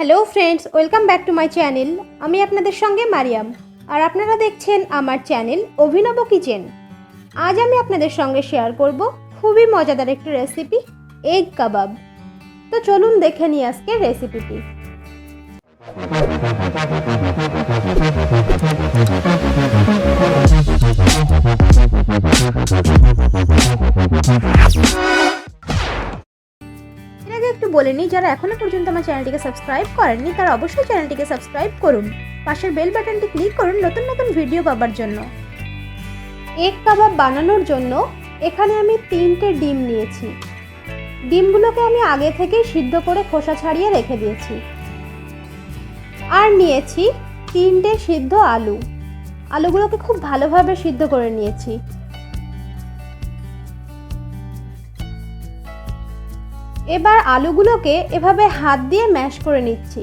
Hello friends welcome back to my channel আমি আপনাদের সঙ্গে মারিয়াম। আর আপনারা দেখছেন আমার চ্যানেল অভিনব কিচেন আজ আমি আপনাদের সঙ্গে শেয়ার করব খুবই মজাদার একটি রেসিপি এগ কাবাব তো চলুন দেখে নিই আজকের রেসিপিটি এর আগে বলে নিই যারা এখনও পর্যন্ত আমার চ্যানেলটিকে সাবস্ক্রাইব করেননি, তারা অবশ্যই চ্যানেলটিকে সাবস্ক্রাইব করুন। পাশের বেল বাটনটি ক্লিক করুন নতুন নতুন ভিডিও পাবার জন্য। এগ কাবাব বানানোর জন্য এখানে আমি তিনটে ডিম নিয়েছি। ডিমগুলোকে আমি আগে থেকেই সিদ্ধ করে খোসা ছাড়িয়ে রেখে দিয়েছি। আর নিয়েছি তিনটে সিদ্ধ আলু। আলুগুলোকে খুব ভালোভাবে সিদ্ধ করে নিয়েছি। এবার আলুগুলোকে এভাবে হাত দিয়ে ম্যাশ করে নিচ্ছি।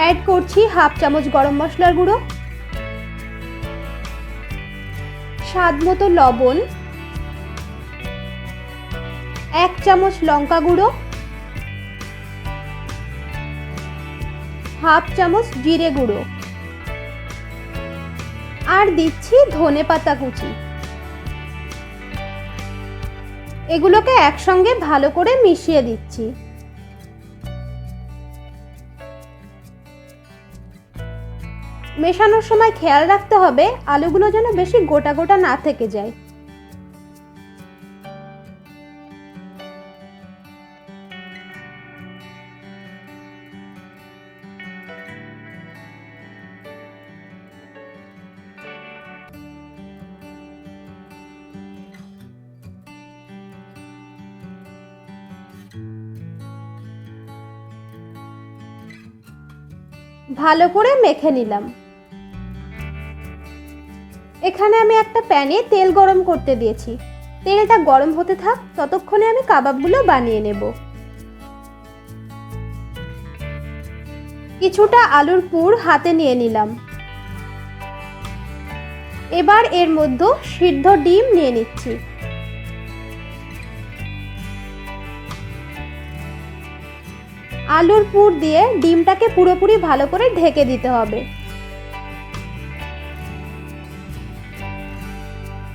অ্যাড করছি হাফ চামচ গরম মশলার গুঁড়ো, স্বাদ মতো লবণ এক চামচ লঙ্কা গুঁড়ো, হাফ চামচ জিরে গুঁড়ো, আর দিচ্ছি ধনে পাতা কুচি। এগুলোকে একসঙ্গে ভালো করে মিশিয়ে দিচ্ছি। মেশানোর সময় খেয়াল রাখতে হবে, আলুগুলো যেন বেশি গোটা গোটা না থেকে যায়। ভালো করে মেখে নিলাম। এখানে আমি একটা প্যানে তেল গরম করতে দিয়েছি। তেলটা গরম হতে থাক, ততক্ষণে আমি কাবাবগুলো বানিয়ে নেব। কিছুটা আলুর পুর হাতে নিয়ে নিলাম। এবার এর মধ্যে সিদ্ধ ডিম নিয়ে নিচ্ছি। আলুর পুর দিয়ে ডিমটাকে পুরোপুরি ভালো করে ঢেকে দিতে হবে।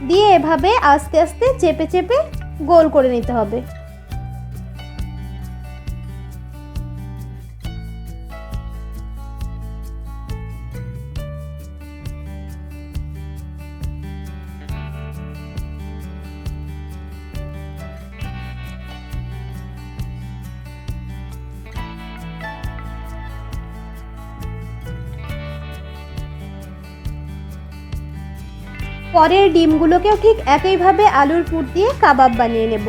দিয়ে এভাবে আস্তে আস্তে চেপে চেপে গোল করে নিতে হবে। পরের ডিমগুলোকেও ঠিক একইভাবে আলুর পুর দিয়ে কাবাব বানিয়ে নেব।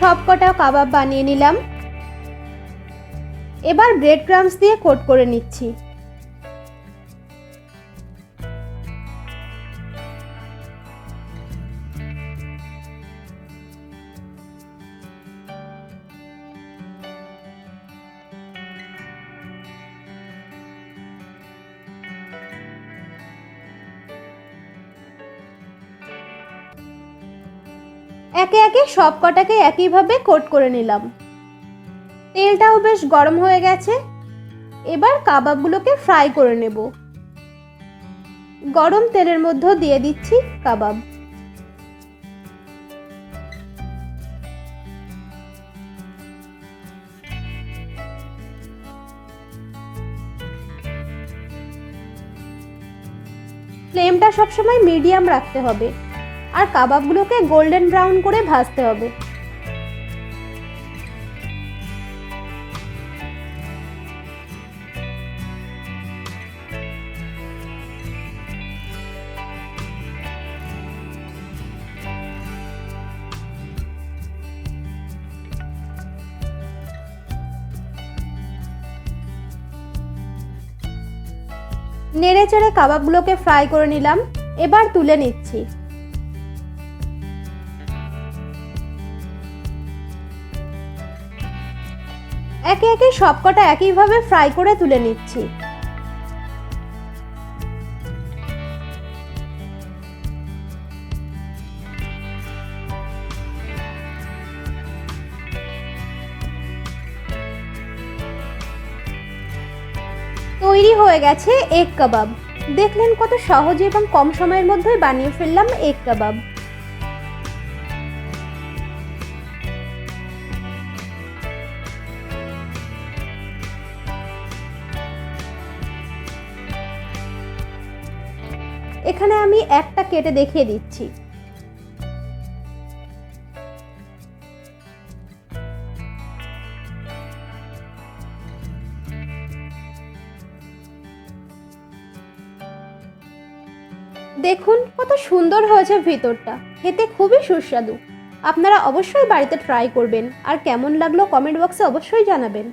সব কটা কাবাব বানিয়ে নিলাম। এবার ব্রেড ক্রামস দিয়ে কোট করে নিচ্ছি। একে একে সব কটাকে একইভাবে কোট করে নিলাম। তেলটাও বেশ গরম হয়ে গেছে। এবার কাবাবগুলোকে ফ্রাই করে নেব। গরম তেলের মধ্যে দিয়ে দিচ্ছি কাবাব। ফ্লেমটা সবসময় মিডিয়াম রাখতে হবে। আর কাবাবগুলোকে গোল্ডেন ব্রাউন করে ভাজতে হবে। নেড়ে চেড়ে কাবাবগুলোকে ফ্রাই করে নিলাম। এবার তুলে নিচ্ছি। একে একে সবকটা একইভাবে ফ্রাই করে তুলে নিচ্ছি। তৈরি হয়ে গেছে এগ কাবাব। দেখলেন কত সহজে এবং কম সময়ের মধ্যেই বানিয়ে ফেললাম এগ কাবাব। এখানে আমি একটা কেটে দেখিয়ে দিচ্ছি। দেখুন কত সুন্দর হয়েছে ভিতরটা। খেতে খুবই সুস্বাদু। আপনারা অবশ্যই বাড়িতে ট্রাই করবেন। আর কেমন লাগল কমেন্ট বক্সে অবশ্যই জানাবেন।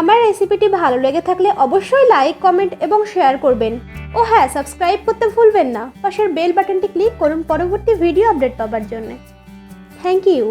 আমার রেসিপিটি ভালো লেগে থাকলে অবশ্যই লাইক কমেন্ট এবং শেয়ার করবেন। ও হ্যাঁ সাবস্ক্রাইব করতে ভুলবেন না। পাশের বেল বাটনটি ক্লিক করুন পরবর্তী ভিডিও আপডেট পাওয়ার জন্য। Thank you